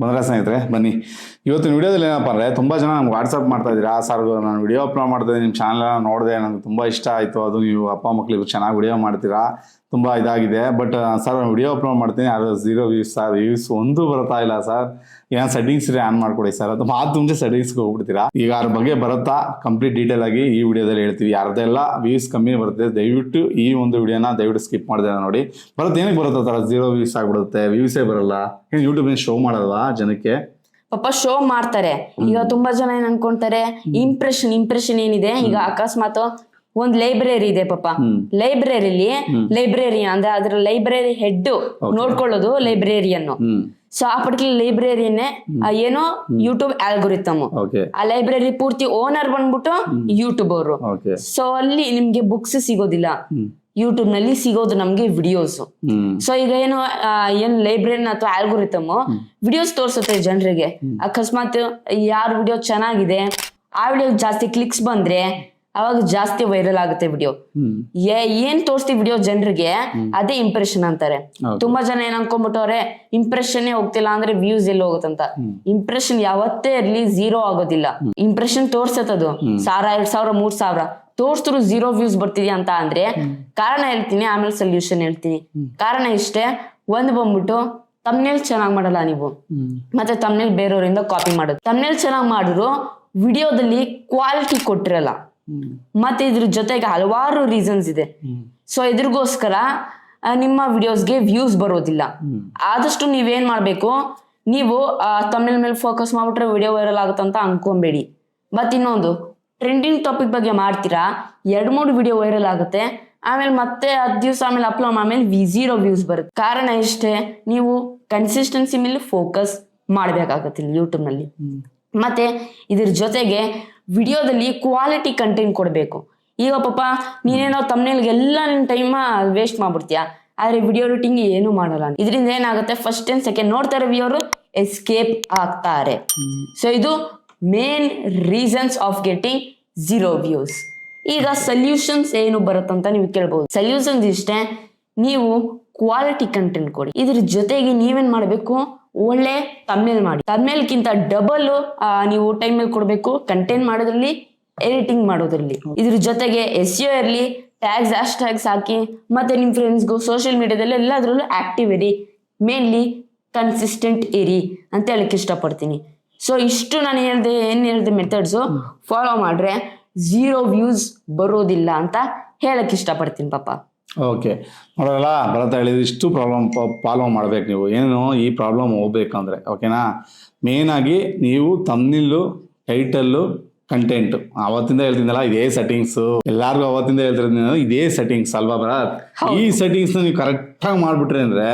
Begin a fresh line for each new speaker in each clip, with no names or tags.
ಬಂದ್ರೆ ಸ್ನೇಹಿತರೆ, ಬನ್ನಿ. ಇವತ್ತಿನ ವಿಡಿಯೋದಲ್ಲಿ ಏನಪ್ಪ ಅಂದ್ರೆ ತುಂಬ ಜನ ನಮ್ಗೆ ವಾಟ್ಸಪ್ ಮಾಡ್ತಾ ಇದ್ದೀರಾ. ಸರ್ ನಾನು ವಿಡಿಯೋ ಅಪ್ಲೋಡ್ ಮಾಡ್ತಾ ನಿಮ್ಮ ಚಾನಲ್ ನೋಡಿದೆ ನನಗೆ ತುಂಬ ಇಷ್ಟ ಆಯಿತು. ಅದು ನೀವು ಅಪ್ಪ ಮಕ್ಕಳಿಗೂ ಚೆನ್ನಾಗಿ ವಿಡಿಯೋ ಮಾಡ್ತೀರಾ. ತುಂಬ ಇದಾಗಿದೆ. ಬಟ್ ಸರ್ ವಿಡಿಯೋ ಅಪ್ಲೋಡ್ ಮಾಡ್ತೀನಿ. ಅದು ಝೀರೋ ವ್ಯೂಸ್ ಸರ್ ವ್ಯೂಸ್ ಒಂದು ಬರ್ತಾ ಇಲ್ಲ ಸರ್ ಏನೋ ಸೆಟ್ಟಿಂಗ್ಸ್ ರೀ ಆನ್ ಮಾಡ್ಕೊಡಿ ಸರ್ ಅದು ಮಾತು ಮುಂಚೆ ಸೆಟ್ಟಿಂಗ್ಸ್ಗೆ ಹೋಗ್ಬಿಡ್ತೀರಾ? ಈಗ ಅದ್ರ ಬಗ್ಗೆ ಬರುತ್ತಾ? ಕಂಪ್ಲೀಟ್ ಡೀಟೇಲ್ ಆಗಿ ಈ ವಿಡಿಯೋದಲ್ಲಿ ಹೇಳ್ತೀವಿ. ಯಾರ್ದೆಲ್ಲ ವ್ಯೂಸ್ ಕಮ್ಮಿ ಬರುತ್ತೆ ದಯವಿಟ್ಟು ಈ ಒಂದು ವಿಡಿಯೋನ ದಯವಿಟ್ಟು ಸ್ಕಿಪ್ ಮಾಡಿದೆ ನೋಡಿ. ಬರುತ್ತೆ ಏನಕ್ಕೆ ಬರುತ್ತೆ ಸರ್ ಝೀರೋ ವ್ಯೂಸ್ ಆಗ್ಬಿಡುತ್ತೆ ವ್ಯೂಸೇ ಬರಲ್ಲ. ಏನು ಯೂಟ್ಯೂಬ್ ಶೋ ಮಾಡಲ್ವಾ ಜನಕ್ಕೆ?
ಪಾಪ ಶೋ ಮಾಡ್ತಾರೆ. ಈಗ ತುಂಬಾ ಜನ ಏನ್ ಅನ್ಕೊಂತಾರೆ? ಇಂಪ್ರೆಷನ್ ಇಂಪ್ರೆಷನ್ ಏನಿದೆ? ಈಗ ಅಕಸ್ಮಾತ್ ಒಂದ್ ಲೈಬ್ರರಿ ಇದೆ ಪಾಪ. ಲೈಬ್ರರಿಲಿ ಲೈಬ್ರರಿ ಅಂದ್ರೆ ಅದ್ರ ಲೈಬ್ರರಿ ಹೆಡ್ ನೋಡ್ಕೊಳ್ಳೋದು
ಲೈಬ್ರರಿಯನ್
ಸೊ ಆ ಪರ್ಟಿಕ್ಯುಲರ್ ಲೈಬ್ರರಿನೇ ಏನೋ ಯೂಟ್ಯೂಬ್ ಆಲ್ಗೊರಿತಮ್ ಆ ಲೈಬ್ರರಿ ಪೂರ್ತಿ ಓನರ್ ಬಂದ್ಬಿಟ್ಟು ಯೂಟ್ಯೂಬ್ ಅವರು. ಸೊ ಅಲ್ಲಿ ನಿಮ್ಗೆ ಬುಕ್ಸ್ ಸಿಗೋದಿಲ್ಲ. ಯೂಟ್ಯೂಬ್ನಲ್ಲಿ ಸಿಗೋದು ನಮ್ಗೆ ವಿಡಿಯೋಸ್ ಸೊ ಈಗ ಏನು ಏನ್ ಲೈಬ್ರರಿನ ಅಥವಾ ಆಲ್ಗೊರಿತಮ್ ವಿಡಿಯೋಸ್ ತೋರಿಸುತ್ತೆ ಜನರಿಗೆ. ಅಕಸ್ಮಾತ್ ಯಾರ ವಿಡಿಯೋ ಚೆನ್ನಾಗಿದೆ ಆ ವಿಡಿಯೋ ಜಾಸ್ತಿ ಕ್ಲಿಕ್ಸ್ ಬಂದ್ರೆ ಅವಾಗ ಜಾಸ್ತಿ ವೈರಲ್ ಆಗುತ್ತೆ ವಿಡಿಯೋ ಏನ್ ತೋರಿಸ್ತೀವಿ ವಿಡಿಯೋ ಜನರಿಗೆ ಅದೇ ಇಂಪ್ರೆಷನ್ ಅಂತಾರೆ. ತುಂಬಾ ಜನ ಏನ್ ಅನ್ಕೊಂಡ್ಬಿಟ್ಟವ್ರೆ ಇಂಪ್ರೆಷನ್ ಹೋಗ್ತಿಲ್ಲ ಅಂದ್ರೆ ವ್ಯೂಸ್ ಎಲ್ಲಿ ಹೋಗುತ್ತಂತ. ಇಂಪ್ರೆಷನ್ ಯಾವತ್ತೇ ಇರ್ಲಿ ಝೀರೋ ಆಗೋದಿಲ್ಲ. ಇಂಪ್ರೆಷನ್ ತೋರ್ಸತ್ತದು ಸಾವಿರ ಎರಡ್ ಸಾವಿರ ಮೂರ್ ಸಾವಿರ. ತೋರ್ಸಿದ್ರು ಝೀರೋ ವ್ಯೂಸ್ ಬರ್ತಿದ್ಯಾ ಅಂತ ಅಂದ್ರೆ ಕಾರಣ ಹೇಳ್ತೀನಿ ಆಮೇಲೆ ಸೊಲ್ಯೂಷನ್ ಹೇಳ್ತೀನಿ. ಕಾರಣ ಇಷ್ಟೇ ಒಂದ್ ಬಂದ್ಬಿಟ್ಟು ತಮ್ನೇಲ್ ಚೆನ್ನಾಗ್ ಮಾಡಲ್ಲ ನೀವು. ಮತ್ತೆ ತಮ್ನೇಲ್ ಬೇರೆಯವರಿಂದ ಕಾಪಿ ಮಾಡೋದು. ತಮ್ನೇಲ್ ಚೆನ್ನಾಗ್ ಮಾಡಿದ್ರು ವಿಡಿಯೋದಲ್ಲಿ ಕ್ವಾಲಿಟಿ ಕೊಟ್ಟಿರಲ್ಲ. ಮತ್ತೆ ಇದ್ರ ಜೊತೆಗೆ ಹಲವಾರು ರೀಸನ್ಸ್ ಇದೆ. ಸೊ ಇದ್ರಿಗೋಸ್ಕರ ನಿಮ್ಮ ವಿಡಿಯೋಸ್ಗೆ ವ್ಯೂಸ್ ಬರೋದಿಲ್ಲ. ಆದಷ್ಟು ನೀವೇನ್ ಮಾಡ್ಬೇಕು ನೀವು ತಮಿಳ್ ಮೇಲೆ ಫೋಕಸ್ ಮಾಡ್ಬಿಟ್ರೆ ವಿಡಿಯೋ ವೈರಲ್ ಆಗುತ್ತಂತ ಅನ್ಕೊಂಬೇಡಿ. ಮತ್ತೆ ಇನ್ನೊಂದು ಟ್ರೆಂಡಿಂಗ್ ಟಾಪಿಕ್ ಬಗ್ಗೆ ಮಾಡ್ತೀರಾ ಎರಡ್ ಮೂರು ವಿಡಿಯೋ ವೈರಲ್ ಆಗುತ್ತೆ ಆಮೇಲೆ ಮತ್ತೆ ಹತ್ತು ದಿವಸ ಆಮೇಲೆ ಅಪ್ಲೋಡ್ ಆಮೇಲೆ ಝೀರೋ ವ್ಯೂಸ್ ಬರುತ್ತೆ. ಕಾರಣ ಇಷ್ಟೇ ನೀವು ಕನ್ಸಿಸ್ಟೆನ್ಸಿ ಮೇಲೆ ಫೋಕಸ್ ಮಾಡ್ಬೇಕಾಗತ್ತೆ ಇಲ್ಲಿ ಯೂಟ್ಯೂಬ್ನಲ್ಲಿ. ಮತ್ತೆ ಇದ್ರ ಜೊತೆಗೆ ವಿಡಿಯೋದಲ್ಲಿ ಕ್ವಾಲಿಟಿ ಕಂಟೆಂಟ್ ಕೊಡಬೇಕು. ಈಗ ಪಾಪ, ನೀನೇನೋ ತಮ್ಮನೇಲ್ಗೆಲ್ಲ ನಿನ್ನ ಟೈಮ್ ವೇಸ್ಟ್ ಮಾಡ್ಬಿಡ್ತೀಯ. ಆದರೆ ವಿಡಿಯೋ ರೂಟಿಂಗ್ ಏನು ಮಾಡಲ್ಲ. ಇದರಿಂದ ಏನಾಗುತ್ತೆ? ಫಸ್ಟ್ ಆ್ಯಂಡ್ ಸೆಕೆಂಡ್ ನೋಡ್ತಾರೆ ವಿಡಿಯೋರು ಎಸ್ಕೇಪ್ ಆಗ್ತಾರೆ. ಸೊ ಇದು main reasons of getting zero views ಈಗ ಸೊಲ್ಯೂಷನ್ಸ್ ಏನು ಬರುತ್ತಂತ ನೀವು ಕೇಳ್ಬೋದು. ಸೊಲ್ಯೂಷನ್ಸ್ ಇಷ್ಟೇ, ನೀವು ಕ್ವಾಲಿಟಿ ಕಂಟೆಂಟ್ ಕೊಡಿ. ಇದ್ರ ಜೊತೆಗೆ ನೀವೇನ್ ಮಾಡಬೇಕು? ಒಳ್ಳೆ ತಮ್ಮೇಲ್ ಮಾಡಿ. ತಮ್ಮೇಲ್ಕಿಂತ ಡಬಲ್ ನೀವು ಟೈಮ್ ಮೇಲೆ ಕೊಡಬೇಕು. ಕಂಟೆಂಟ್ ಮಾಡೋದ್ರಲ್ಲಿ ಎಡಿಟಿಂಗ್ ಮಾಡೋದ್ರಲ್ಲಿ. ಇದ್ರ ಜೊತೆಗೆ ಎಸ್ ಯು ಇರಲಿ ಟ್ಯಾಗ್ಸ್ ಹ್ಯಾಶ್ ಟ್ಯಾಗ್ಸ್ ಹಾಕಿ ಮತ್ತೆ ನಿಮ್ಮ ಫ್ರೆಂಡ್ಸ್ಗೂ ಸೋಷಿಯಲ್ ಮೀಡಿಯಾದಲ್ಲಿ ಎಲ್ಲದರಲ್ಲೂ ಆಕ್ಟಿವ್ ಇರಿ. ಮೇನ್ಲಿ ಕನ್ಸಿಸ್ಟೆಂಟ್ ಇರಿ ಅಂತ ಹೇಳಕ್ ಇಷ್ಟಪಡ್ತೀನಿ. ಸೊ ಇಷ್ಟು ನಾನು ಹೇಳ್ದೆ ಏನ್ ಹೇಳ್ದೆ ಮೆಥಡ್ಸು ಫಾಲೋ ಮಾಡ್ರೆ ಝೀರೋ ವ್ಯೂಸ್ ಬರೋದಿಲ್ಲ ಅಂತ ಹೇಳಕ್ ಇಷ್ಟಪಡ್ತೀನಿ ಪಾಪ.
ಓಕೆ ನೋಡೋಲ್ಲ ಭರತ ಹೇಳಿದ ಇಷ್ಟು ಪ್ರಾಬ್ಲಮ್ ಫಾಲೋ ಮಾಡ್ಬೇಕು ನೀವು. ಏನು ಈ ಪ್ರಾಬ್ಲಮ್ ಹೋಗ್ಬೇಕಂದ್ರೆ ಓಕೆನಾ ಮೇನಾಗಿ ನೀವು ತಮ್ನಿಲ್ಲು ಟೈಟಲ್ಲು ಕಂಟೆಂಟ್ ಅವತ್ತಿಂದ ಹೇಳ್ತಿದ್ದಲ್ಲ ಇದೇ ಸೆಟ್ಟಿಂಗ್ಸ್ ಎಲ್ಲಾರ್ಗು ಅವತ್ತಿಂದ ಹೇಳ್ತಿರೋದು ಇದೇ ಸೆಟ್ಟಿಂಗ್ಸ್ ಅಲ್ವಾ ಭರತ್? ಈ ಸೆಟ್ಟಿಂಗ್ಸ್ ನೀವು ಕರೆಕ್ಟಾಗಿ ಮಾಡ್ಬಿಟ್ರಿ ಅಂದ್ರೆ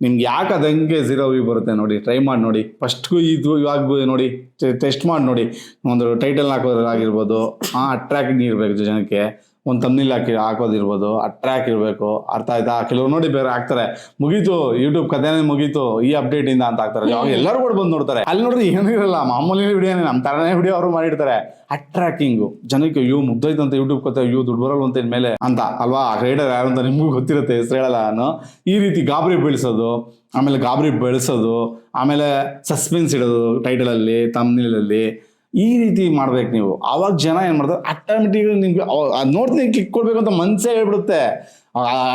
ನಿಮ್ಗೆ ಯಾಕೆ ಅದಂಗೆ ಝೀರೋ ವ್ಯೂ ಬರುತ್ತೆ ನೋಡಿ ಟ್ರೈ ಮಾಡಿ ನೋಡಿ. ಫಸ್ಟ್ಗೂ ಇದು ಇವಾಗ ನೋಡಿ ಟೆಸ್ಟ್ ಮಾಡಿ ನೋಡಿ. ಒಂದು ಟೈಟಲ್ ಹಾಕೋದ್ರಾಗಿರ್ಬೋದು ಆ ಅಟ್ರಾಕ್ಟಿಂಗ್ ಇರಬೇಕು ಜನಕ್ಕೆ. ಒಂದು ತಮ್ನಿಲ್ ಹಾಕಿ ಹಾಕೋದಿರ್ಬೋದು ಅಟ್ರಾಕ್ ಇರಬೇಕು ಅರ್ಥ ಆಯ್ತಾ? ಕೆಲವ್ರು ನೋಡಿ ಬೇರೆ ಹಾಕ್ತಾರೆ. ಮುಗೀತು ಯೂಟ್ಯೂಬ್ ಕಥೆನೇ ಮುಗೀತು ಈ ಅಪ್ಡೇಟ್ ಇಂದ ಅಂತ ಹಾಕ್ತಾರೆ. ಅವಾಗ ಎಲ್ಲರೂ ಕೂಡ ಬಂದು ನೋಡ್ತಾರೆ. ಅಲ್ಲಿ ನೋಡಿದ್ರೆ ಏನೂ ಇರಲ್ಲ ಮಾಮೂಲಿ ವಿಡಿಯೋನೇ ನಮ್ಮ ತರನೇ ವಿಡಿಯೋ ಅವರು ಮಾಡಿರ್ತಾರೆ. ಅಟ್ರಾಕಿಂಗು ಜನಕ್ಕೆ ಅಯ್ಯೋ ಅಂತ ಯೂಟ್ಯೂಬ್ ಕತೆ ಅಯ್ಯೋ ದುಡ್ಡು ಅಂತ ಮೇಲೆ ಅಂತ. ಅಲ್ವಾ? ಆ ರೈಡರ್ ಯಾರು ಅಂತ ನಿಮಗೂ ಗೊತ್ತಿರುತ್ತೆ ಹೆಸರು ಹೇಳಲ್ಲ ನಾನು. ಈ ರೀತಿ ಗಾಬರಿ ಬೀಳಿಸೋದು ಆಮೇಲೆ ಗಾಬರಿ ಬೆಳೆಸೋದು ಆಮೇಲೆ ಸಸ್ಪೆನ್ಸ್ ಇಡೋದು ಟೈಟಲಲ್ಲಿ ತಮ್ನಿಲಲ್ಲಿ ಈ ರೀತಿ ಮಾಡ್ಬೇಕು ನೀವು. ಅವಾಗ ಜನ ಏನ್ ಮಾಡ್ತಾರೆ ಆಟೋಮೆಟಿಕ್ ನಿಮ್ಗೆ ನೋಡ್ತೀನಿ ಕ್ಲಿಕ್ ಕೊಡ್ಬೇಕು ಅಂತ ಮನ್ಸೇ ಹೇಳ್ಬಿಡುತ್ತೆ.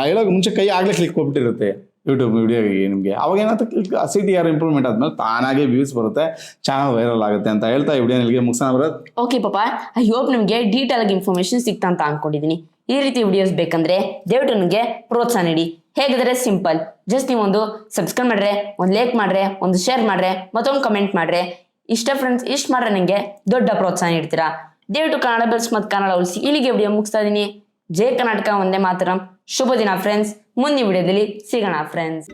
ಹೇಳೋಕೆ ಮುಂಚೆ ಕೈ ಆಗ್ಲೇ ಕ್ಲಿಕ್ ಕೊಟ್ಬಿಟ್ಟಿರುತ್ತೆ ಯೂಟ್ಯೂಬ್ ವಿಡಿಯೋಗೆ ನಿಮಗೆ. ಅವಾಗ ಏನಾಗುತ್ತೆ click C T R improvement ಆದ್ಮೇಲೆ ತಾನಾಗೆ ವ್ಯೂಸ್ ಬರುತ್ತೆ ಚಾನಲ್ ವೈರಲ್ ಆಗುತ್ತೆ ಅಂತ ಹೇಳ್ತಾ ವಿಡಿಯೋ ನಿಮಗೆ ಮುಗಿಸೋಣ ಬರೋದು
ಓಕೆ ಪಾಪ ಐ ಹೋಪ್ ನಿಮಗೆ ಡೀಟೇಲ್ ಆಗಿ ಇನ್ಫಾರ್ಮೇಶನ್ ಸಿಕ್ತಾ ಅಂತ ಅನ್ಕೊಂಡಿದ್ದೀನಿ ಈ ರೀತಿ ವಿಡಿಯೋಸ್ ಬೇಕಂದ್ರೆ ದಯವಿಟ್ಟು ನನಗೆ ಪ್ರೋತ್ಸಾಹ ನೀಡಿ. ಹೇಗಿದ್ರೆ ಸಿಂಪಲ್ ಜಸ್ಟ್ ನೀವೊಂದು ಸಬ್ಸ್ಕ್ರೈಬ್ ಮಾಡ್ರೆ, ಒಂದು ಲೈಕ್ ಮಾಡ್ರೆ, ಒಂದು ಶೇರ್ ಮಾಡ್ರೆ, ಮತ್ತೊಂದು ಕಮೆಂಟ್ ಮಾಡ್ರೆ. ಇಷ್ಟ ಫ್ರೆಂಡ್ಸ್ ಇಷ್ಟ ಮಾಡ್ರೆ ನನಗೆ ದೊಡ್ಡ ಪ್ರೋತ್ಸಾಹ ನೀಡ್ತೀರಾ? ದಯವಿಟ್ಟು ಕನ್ನಡ ಬೆಲ್ಸ್ ಮತ್ತು ಕನ್ನಡ ಉಳಿಸಿ ಇಲ್ಲಿಗೆ ವಿಡಿಯೋ ಮುಗಿಸ್ತಾ ಇದ್ದೀನಿ ಜೈ ಕರ್ನಾಟಕ ಒಂದೇ ಮಾತ್ರ. ಶುಭ ದಿನ ಫ್ರೆಂಡ್ಸ್ ಮುಂದಿನ ವಿಡಿಯೋದಲ್ಲಿ ಸಿಗೋಣ ಫ್ರೆಂಡ್ಸ್